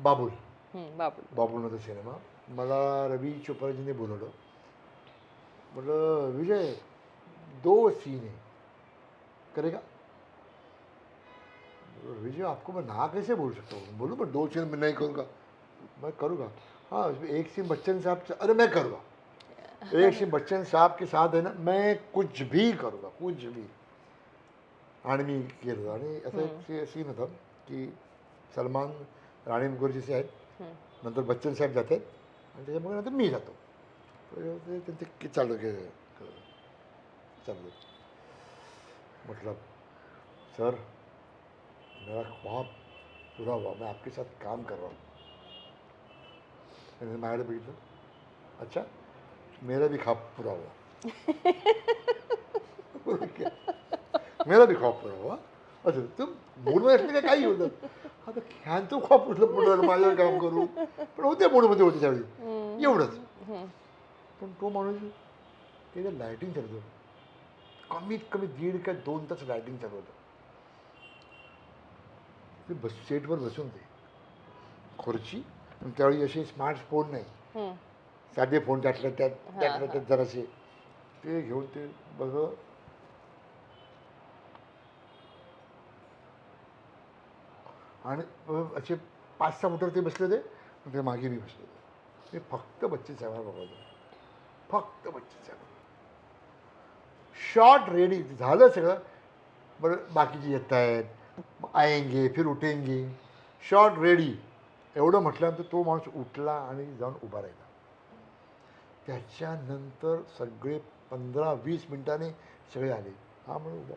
बाबुल. बाबुल. बाबू बाबुलमध्ये सिनेमा. मला रवी चोप्राजीने बोलवलं. म्हटलं विजय दो सीन. है करेगा विजय आपको मैं ना कैसे बोल सकता हूँ? बोलूँ मैं दो सीन मैं नहीं करूँगा. मैं करूँगा. हाँ एक सीन बच्चन साहब से अरे मैं करूँगा. एक सीन बच्चन साहब के साथ है ना मैं कुछ भी करूँगा कुछ भी. आणि मी केलं आणि असं एक सीन होतं की सलमान राणी मुखर्जीचे आहेत हम्म. नंतर बच्चन साहेब जात आहेत आणि त्याच्यामुळे नंतर मी जातो। ते त्यांचं की चालू के चालू मतलब सर मेरा ख्वाब पूरा हुआ मैं आपके साथ काम कर रहा हूँ। मैंने माझ्याकडे बघितलं अच्छा मेरा भी ख्वाब पूरा हुआ। मेरा भी ख्वाब पूरा हुआ। अच्छा तुम मूडमध्ये असले काय काही होतं. आता ह्यांचं ख्वाब कुठलं पुढं माझ्यावर काम करू. पण होते मूडमध्ये होते त्यावेळी. एवढंच. पण तो माणूस त्याच्या लायटिंग होतं कमीत कमी दीड का दोन तास लायटिंग चालू होतं. ते बस सेटवर बसून ते. खुर्ची. आणि त्यावेळी असे स्मार्टफोन नाही. हम्म. साधे फोन त्यातल्या त्यात त्यातल्या हा. त्यात जरासे. ते घेऊन ते बघ आणि असे पाच सहा फुटावर ते बसले होते ते मागे मी बसले होते. ते फक्त बच्चे साहेबांना बघत फक्त बच्चे साहेब शॉर्ट रेडी झालं सगळं. बरं बाकीचे येत आहेत आएंगे फिर उठेंगे. Shot ready. एवढं म्हटल्यानंतर तो माणूस उठला आणि जाऊन उभा राहिला. त्याच्यानंतर सगळे पंधरा वीस मिनटाने सगळे आले. हा म्हणून उभा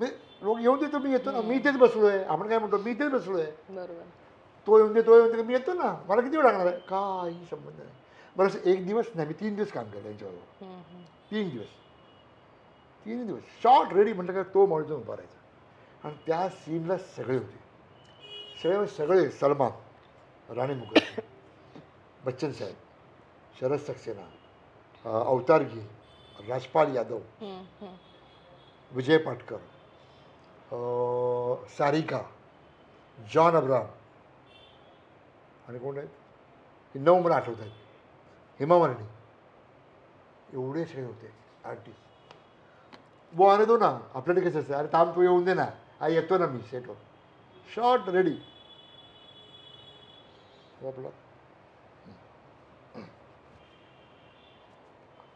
नाही लोक येऊन देतो मी येतो ना. मी इथेच बसलो आहे. आपण काय म्हणतो मी इथेच बसलो आहे. बरोबर. तो येऊन दे तो येऊन दे मी येतो ना. मला किती वेळ लागणार आहे? काही संबंध नाही. बरं एक दिवस नाही मी तीन दिवस काम केलं त्यांच्याबरोबर. तीन दिवस. तीन दिवस. शॉर्ट रेडी म्हटलं का तो माणूस उभा राहायचा आणि त्या सीनला सगळे होते. सगळे म्हणजे सगळे सलमान राणी मुखर्जी बच्चन साहेब शरद सक्सेना अवतारगी राजपाल यादव. विजय पाटकर सारिका जॉन अब्राम आणि कोण आहेत? नऊ मला आठवत आहेत. हेमा एवढे सगळे होते आर्टिस्ट वो आणि दो ना आपल्याकडे कसं असतं? अरे थांब तू येऊन दे ना. आई येतो ना मी सेटवर शॉर्ट रेडी आपलं.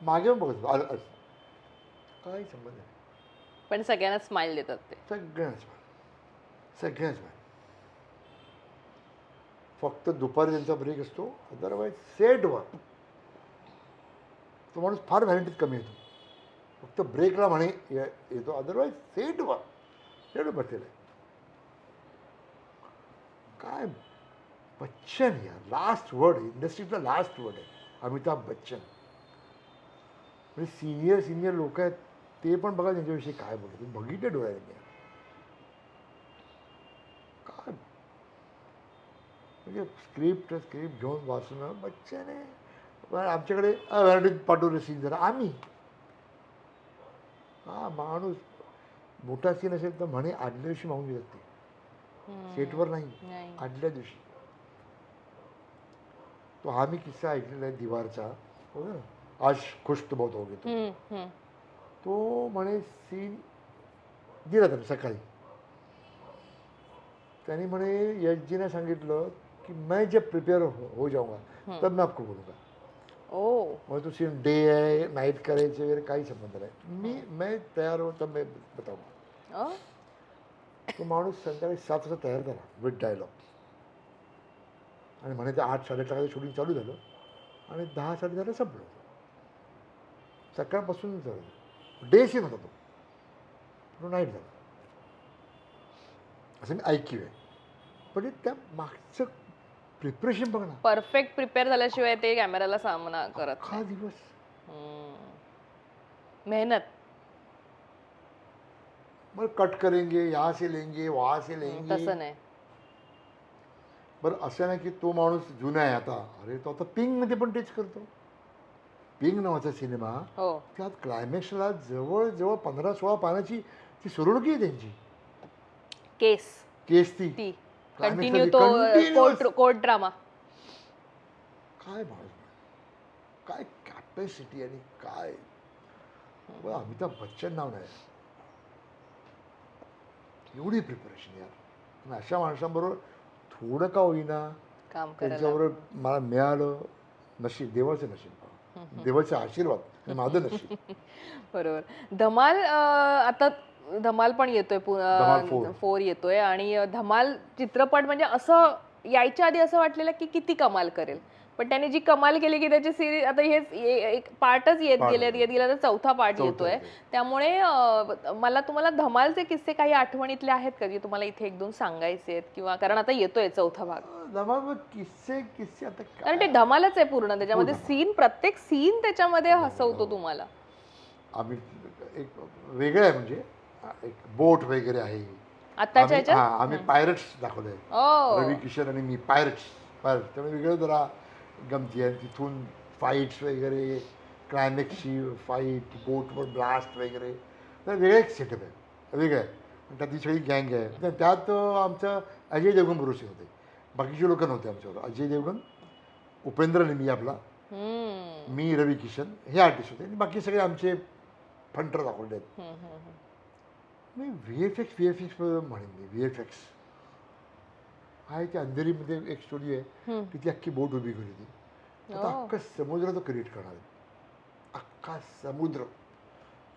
मागे पण बघत आलं- काही संबंध नाही पण सगळ्यांना स्माइल देतात ते. सगळ्यांना स्माइल सगळ्याच स्माइल फक्त दुपारी त्यांचा ब्रेक असतो अदरवाईज सेटवर तो माणूस फार व्हॅलिटीत कमी येतो. फक्त ब्रेकला म्हणे येतो अदरवाईज सेटवर सेटवर बसलेलं आहे. काय बच्चन या लास्ट वर्ड इंडस्ट्रीतला लास्ट वर्ड आहे अमिताभ बच्चन. म्हणजे सिनियर सिनियर लोक आहेत ते पण बघा त्यांच्याविषयी काय बोलत बघितले डोळ्याने काय? म्हणजे स्क्रिप्ट स्क्रिप्ट घेऊन वाचणं बच्चन पण आमच्याकडे पाठवलं सीन जरा आम्ही. हा माणूस मोठा सीन असेल तर म्हणे आदल्या दिवशी मागून घेतात ते. सेटवर नाही. आदल्या दिवशी. तो हा मी किस्सा ऐकलेला आहे दिवारचा. हो ना. आज खुश तो बहुत हो गए तुम. तो म्हणे सीन दिला त्याने सकाळी. त्याने म्हणे यशजीने सांगितलं की मैं जब प्रिपेयर हो, हो जाऊंगा तब मैं आपको बोलूंगा. ओ मग तो सीन डे आहे नाईट करायचे वगैरे काही संबंध नाही. मी मैं तयार हो तब मैं बताऊंगा. अ? तो माणूस संध्याकाळी सात वाजता तयार झाला विथ डायलॉग आणि म्हणे ते आठ साडेआठ वाजता शूटिंग चालू झालं आणि दहा साडे दहाला संपलं. सकाळपासून झालं. डे सीन होता तो नाईट झाला. असं मी ऐकू आहे. पण हे त्या मागचं प्रिपरेशन बघ ना. परफेक्ट प्रिपेअर झाल्याशिवाय ते कॅमेराला सामना करत अख्खा दिवस. मेहनत. मग कट करेंगे यहाँ से लेंगे वहाँ से लेंगे. तसं नाही. बरं असं नाही की तो माणूस जुना आहे आता. अरे तो आता पिंकमध्ये पण तेच करतो. पिंक नावाचा सिनेमा हो. त्यात क्लायमॅक्सला जवळजवळ पंधरा सोळा पानाची ती सुरळकी आहे त्यांची. केस. केस ती. ती. कंटिन्यू Climax तो मध्ये continuous. Court drama. काय माणूस काय कॅपॅसिटी आणि काय? अमिताभ बच्चन नाव नाही. एवढी प्रिपरेशन यार. आणि अशा माणसांबरोबर थोडं का होईना काम करायला. त्यांच्याबरोबर मला मिळालं नशीब देवाचं नशीब. देवाचे आशीर्वाद माझं नशीब. बरोबर. धमाल आता धमाल पण येतोय. फोर. येतोय आणि धमाल चित्रपट म्हणजे असं यायच्या आधी असं वाटलेलं की किती कमाल करेल? पण त्याने जी कमाल केली की त्याची सिरीज आता हेच एक पार्टच येत गेले येत गेला तर चौथा पार्ट येतोय. त्यामुळे मला तुम्हाला धमालचे किस्से काही आठवणीतले आहेत का जे तुम्हाला इथे एक दोन सांगायचे आहेत? किंवा कारण आता येतोय चौथा भाग. जमा किस्से किस्से आता कारण ते धमालच आहे पूर्ण त्याच्यामध्ये सीन प्रत्येक सीन त्याच्यामध्ये हसवतो तुम्हाला. आम्ही एक वेगळं आहे म्हणजे एक बोट वगैरे आहे. आम्ही- हा पायरट्स दाखवलंय. ओ. रवी किशन आणि मी पायरट्स पायरट्स त्यामुळे वेगळं जरा गमती आहे तिथून फाईट्स वगैरे क्लायमॅक्सची फाईट बोटवर ब्लास्ट वगैरे. तर वेगळं एक सेटअप आहे. वेगळं. आहे आणि त्यात ती सगळी गँग आहे. तर त्यात आमचं अजय देवगण भरोसे होते. बाकीचे लोक नव्हते आमच्यावर. अजय देवगण उपेंद्र नेमी आपला. मी रवी किशन हे आर्टिस्ट होते. आणि बाकी सगळे आमचे फंटर दाखवले आहेत. मी V F X V F X म्हणेन मी. व्ही एफ एक्स आहे त्या अंधेरीमध्ये एक स्टोरी आहे. तिथे अख्खी बोट उभी केली होती. आता. अख्खा समुद्र तो क्रिएट करणार अख्खा समुद्र.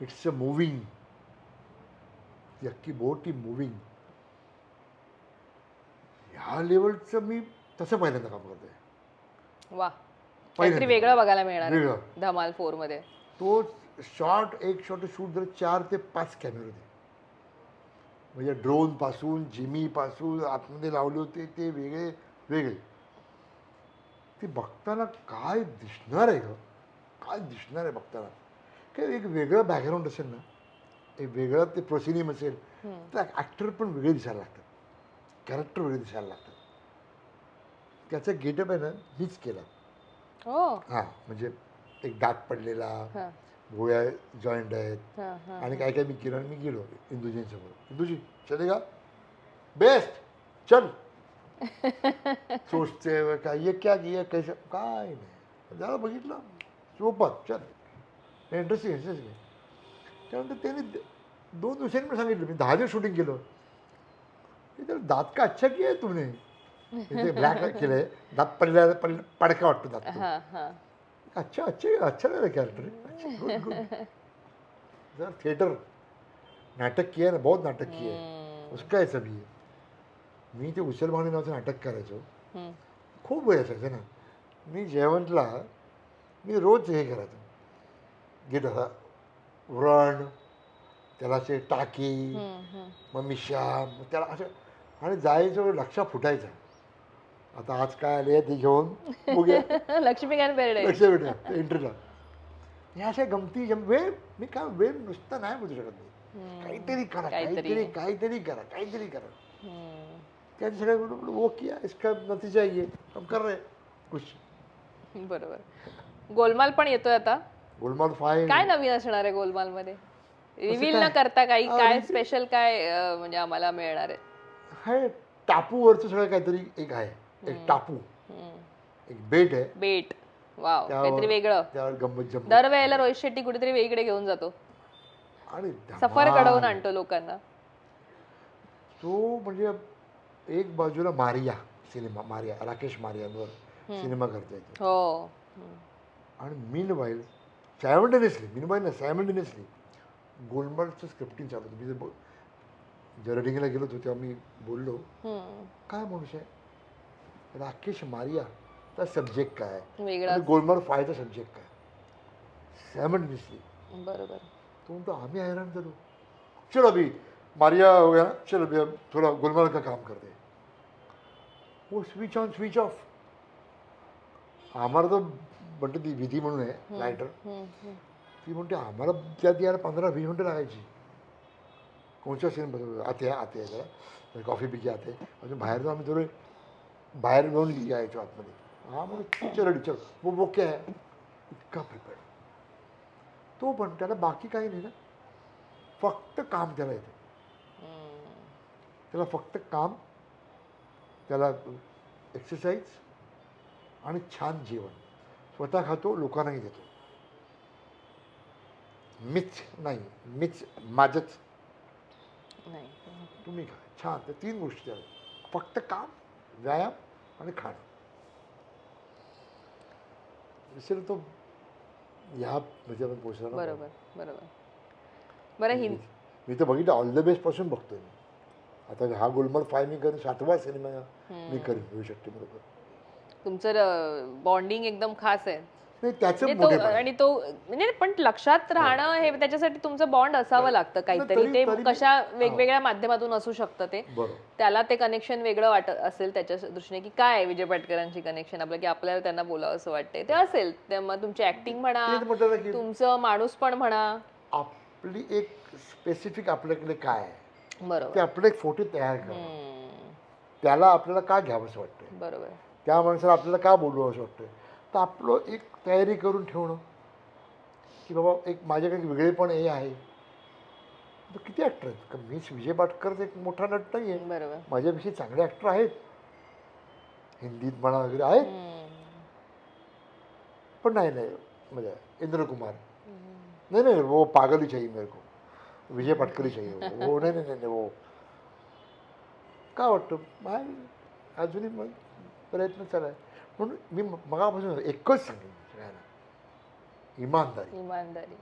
इट्स अ मुव्हिंग ती अख्खी बोट ती मुव्हिंग ह्या लेवलचं मी तसं पहिल्यांदा काम करतोय. वा काहीतरी वेगळं बघायला मिळणार धमाल फोरमध्ये. तो शॉर्ट एक शॉर्ट शूट जर चार ते पाच कॅमेरे होते. म्हणजे ड्रोनपासून जिमीपासून आतमध्ये लावले होते ते वेगळे वेगळे. ते बघताना काय दिसणार आहे ग? काय दिसणार आहे बघताना? काय एक वेगळं बॅकग्राऊंड असेल ना एक वेगळं ते प्रोसिनियम असेल तर ॲक्टर पण वेगळे दिसायला लागतात. कॅरेक्टर वेगळे दिसायला लागतात. त्याचा गेटअप आहे ना मीच केला. हो. हां म्हणजे एक डाग पडलेला गोळ्या जॉईंट आहेत. आणि काय काय मी केलं आणि मी गेलो इंदुजींसमोर इंदुजी चलेगा बेस्ट चल सोचते व काय ये क्या किया? कैसे? काय नाही. जरा बघितलं सोपत चल. इंटरेस्टिंग इंटरेस्टिंग त्यानंतर त्याने द- दोन दिवसांनी मी सांगितलं मी दहा दिवस शूटिंग केलं दात का अच्छा किया तुमने. ब्लॅक केलंय दात पडल्या पडका वाटतो दात. अच्छा अच्छे अच्छा लग रहा कैरेक्टर अच्छा थिएटर नाटक किया ना बहुत नाटक किया है। उसका आहे सभी। मी ते उचलबाणी नावाचं नाटक करायचो. खूप वेळ असायचं ना। मी जयवंतला मी रोज हे करायचो। गेट असा व्रण त्याला असे टाकी. मग मिशा त्याला असं आणि जायचं लक्षा फुटायचा. आता आज काय आले ते घेऊन? बघूया. लक्ष्मीकांत बेर्डे लक्ष भेटूया इंटरला ह्या अशा गमती जम वेळ मी काय वेळ नुसतं नाही बोलू शकत काहीतरी करा काहीतरी. काहीतरी काहीतरी करा काहीतरी करा. त्याचे सगळे वो किया इसका नतीजा ये. हम कर रहे कुछ बरोबर. गोलमाल पण येतोय आता. गोलमाल फाय काय नवीन असणार आहे गोलमाल मध्ये रिव्हील न? करता काही काय स्पेशल काय म्हणजे आम्हाला मिळणार आहे? आहे टापूवरचं सगळं काहीतरी एक आहे. एक टापू. एक बेट आहे. बेट. वाव त्यावर- काहीतरी वेगळं. त्यावर गंमत जम्मत दरवेळेला रोहित शेट्टी कुठेतरी वेगळे घेऊन जातो. आणि सफर धमाल. घडवून आणतो लोकांना. तो म्हणजे एक बाजूला मारिया सिनेमा मारिया राकेश मारियांवर सिनेमा करता येतो हो. हम्म. आणि meanwhile simultaneously meanwhile ना सायमल्टेनियसली गोलमालचं स्क्रिप्टिंग चालू होतं. मी जे जर्डिंगला गेलो होतो तेव्हा मी बोललो हम्म. काय माणूस आहे? राकेश मारिया त्या सब्जेक्ट काय आणि गोलमाल फायचा सब्जेक्ट काय सायमल्टेनियसली बरोबर. तो म्हणतो आम्ही हैरान झालो. चलो अभी मारिया हो गया चलो अभी थोड़ा गोलमाल का काम करते हैं. वो स्विच ऑन स्विच ऑफ आम्हाला तो म्हणतो ती विधी म्हणून आहे लायटर. ती म्हणते आम्हाला त्यात यायला पंधरा वीस मिनटं लागायची. कोणत्या सीन आते आते आहे जरा कॉफी पिके आते. अजून बाहेर जाऊन आम्ही थोडे बाहेर जाऊन यायचो आतमध्ये. हा म्हणून रेडी चल वो वो क्या है. इतका प्रिपेअर्ड तो पण त्याला बाकी काही नाही ना. फक्त काम त्याला येते. त्याला फक्त काम त्याला एक्सरसाइज आणि छान जेवण. स्वतः खातो लोकांनाही देतो. मीच नाही मीच माझंच. नाही. तुम्ही खा. छान. त्या तीन गोष्टी आहेत फक्त काम व्यायाम आणि खाणं. विसर तो ह्या ह्याच्यामध्ये पोचला. बरोबर बरोबर. बरं हिंद मी तर बघितलं ऑल द बेस्टपासून बघतोय मी. आता हा गुलमर्ग फाय मी करेन सातवा सिनेमा मी करेन होऊ शकते बरोबर. तुमचं बॉन्डिंग एकदम खास आहे. त्याचं म्हणजे तो आणि तो म्हणजे पण लक्षात राहणं हे त्याच्यासाठी तुमचं बॉन्ड असावं लागतं काहीतरी. तरी- ते कशा वेगवेगळ्या माध्यमातून असू शकतं ते. त्याला ते कनेक्शन वेगळं वाटत असेल त्याच्या दृष्टीने की काय विजय पाटकरांची कनेक्शन आपलं की आपल्याला त्यांना बोलावं असं वाटतंय. ते असेल. मग तुमची ऍक्टिंग म्हणा तुमचं माणूस पण म्हणा. आपली एक स्पेसिफिक आपल्याकडे काय बरोबर. आपलं एक फोटो तयार हम्म, त्याला आपल्याला का घ्यावं असं वाटतं बरोबर. त्या माणसाला आपल्याला का बोलू असं वाटतं तर आपलं एक तयारी करून ठेवणं. की बाबा एक माझ्याकडे वेगळेपण हे आहे. तर किती ॲक्टर आहेत? मीच विजय पाटकर एक मोठा नट नाही आहे माझ्यापेक्षा चांगले ॲक्टर आहेत. हिंदीत म्हणा वगैरे आहेत. पण नाही नाही. म्हणजे इंद्रकुमार. नहीं नहीं. वो पागल ही चाहिए मेरे को. विजय पाटकर ही चाहिए वो नहीं नहीं नहीं वो का वाटतं? माय अजूनही मग प्रयत्न चालू आहे. म्हणून मी मगापासून एकच सांगेन सगळ्यांना इमानदारी इमानदारी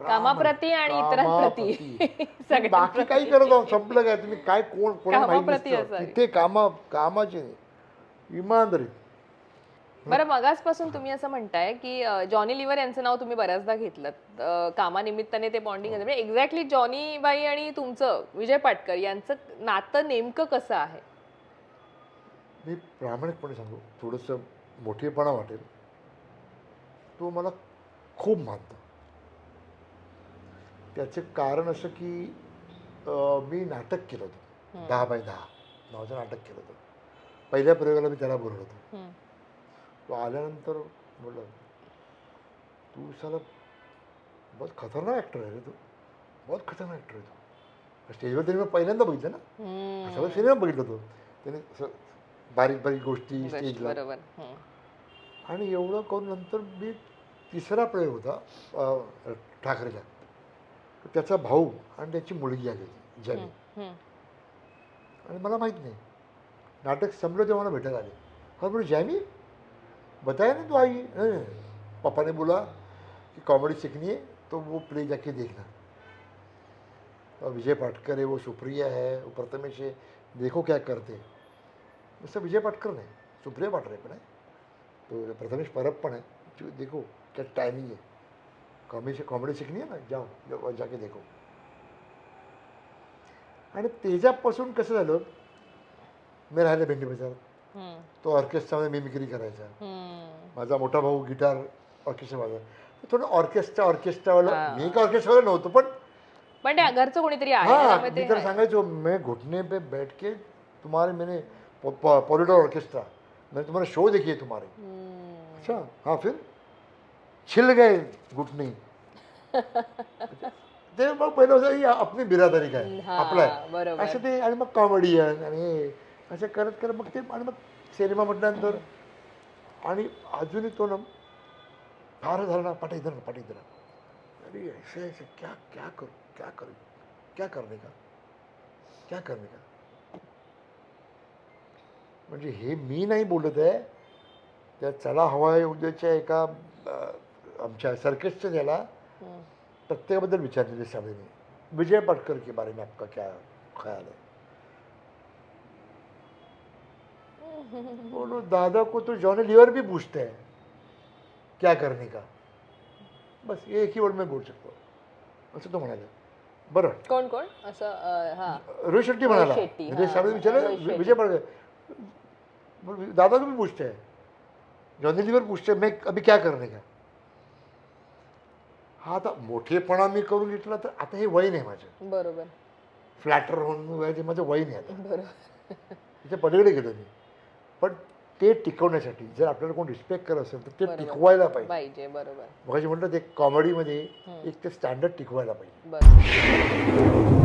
कामाप्रती आणि इतरांप्रती. बाकी काही करत आहोत संपलं काय तुम्ही काय कोण कोणाला माहीत कामाप्रती नसतं. असावी. तिथे कामा कामाचे नाही. इमानदारी बरं मगासपासून तुम्ही असं म्हणताय की अं, जॉनी लिव्हर यांचं नाव तुम्ही बऱ्याचदा घेतलं कामानिमित्ताने ते बॉन्डिंग म्हणजे एक्झॅक्टली जॉनी बाई आणि तुमचं विजय पाटकर यांचं नातं नेमकं कसं आहे? मी प्रामाणिकपणे सांगू थोडंसं मोठेपणा वाटेल. तो मला खूप मानतो. त्याचं कारण असं की मी नाटक केलं होतं. दहा बाय दहा. नावाचं नाटक केलं होतं. पहिल्या प्रयोगाला मी त्याला बोलवलं होतं. तो आल्यानंतर बोलला तू साला बहुत खतरनाक ॲक्टर आहे रे तू. बहुत खतरनाक ॲक्टर आहे तू. स्टेजवर त्यांनी मी पहिल्यांदा बघितलं ना. सगळं सिनेमा बघितलं होतो त्याने असं बारीक बारीक गोष्टी स्टेजला. बरोबर. आणि एवढं करून नंतर मी तिसरा प्रयोग होता अं, ठाकरेला त्याचा भाऊ आणि त्याची मुलगी आली होती जमी हम्म. आणि मला माहीत नाही. नाटक संपलं तेव्हा मला भेटायला आले. हा बोलो जैमी बताया नहीं तो आई? नहीं, नहीं, पापा ने बोला कि कॉमेडी सीखनी है तो वो प्ले जाके देखना. और विजय पाटकर है वो सुप्रिया है वो प्रथमेश है देखो क्या करते हैं. उससे विजय पाटकर नाही सुप्रिया पाटरे पण आहे तो प्रथमेश परब पण आहे देखो क्या टाइमिंग है कॉमेडी कॉमेडी सीखनी है ना जाओ जाओ, जाके देखो आणि तेजापासून कसं झालं मी राहिले भेंडी बाजारात हम्म. तो ऑर्केस्ट्रामध्ये मिमिक्री करायचा. माझा मोठा भाऊ गिटार ऑर्केस्ट्रा वाजवा थोडं ऑर्केस्ट्रा ऑर्केस्ट्रावाला हा. मी का ऑर्केस्ट्रावाला नव्हतो पण पण घरचं कोणीतरी आहे हाँ मी तर आहे. सांगायचो मैं घुटने पे बैठ के तुम्हारे मैंने पॉलिडोर ऑर्केस्ट्रा. मैंने तुम्हारा शो देखी है तुम्हारे. अच्छा हाँ फिर छिल गए घुटणे ते मग पहिलं होतं ही आपली बिरादरी काय? आपलं आहे. असं ते आणि मग कॉमेडियन आणि हे असं करत करत मग ते आणि मग सिनेमा म्हटल्यानंतर आणि अजूनही तो ना फार झालं ना पाठ इधर ना पाठ इधर ना. अरे ऐसे ऐसे क्या क्या करू क्या करू क्या करणे का? क्या करणे का? म्हणजे हे मी नाही बोलत आहे. त्या चला हवाई उद्याच्या एका आमच्या सर्कसच्या त्याला हम्म. प्रत्येकाबद्दल विचारलेले सभेने. विजय पाटकर के बारे में आपका क्या ख्याल है बोलो दादा को तो जॉनी लीवर भी पूछते हैं क्या करने का? बस ये एक ही वर्ड में बोल सकता. हूँ असं तो म्हणाले बरं. कोण कोण? असं रोहित शेट्टी म्हणाला. विजय पाटकर बोलो, दादा को भी पूछते हैं। जॉनी लीवर पूछते हैं मैं अभी क्या करने का? हा आता मोठेपणा मी करून घेतला तर आता हे वय नाही माझं. बरोबर. फ्लॅटर होऊन वयाचे माझं वय नाही आता. बरोबर. त्याच्या पलीकडे गेलो मी. पण ते टिकवण्यासाठी जर आपल्याला कोण रिस्पेक्ट करत असेल तर ते. टिकवायला पाहिजे. पाहिजे बरोबर. मग म्हणतात ते कॉमेडीमध्ये एक ते स्टँडर्ड टिकवायला पाहिजे.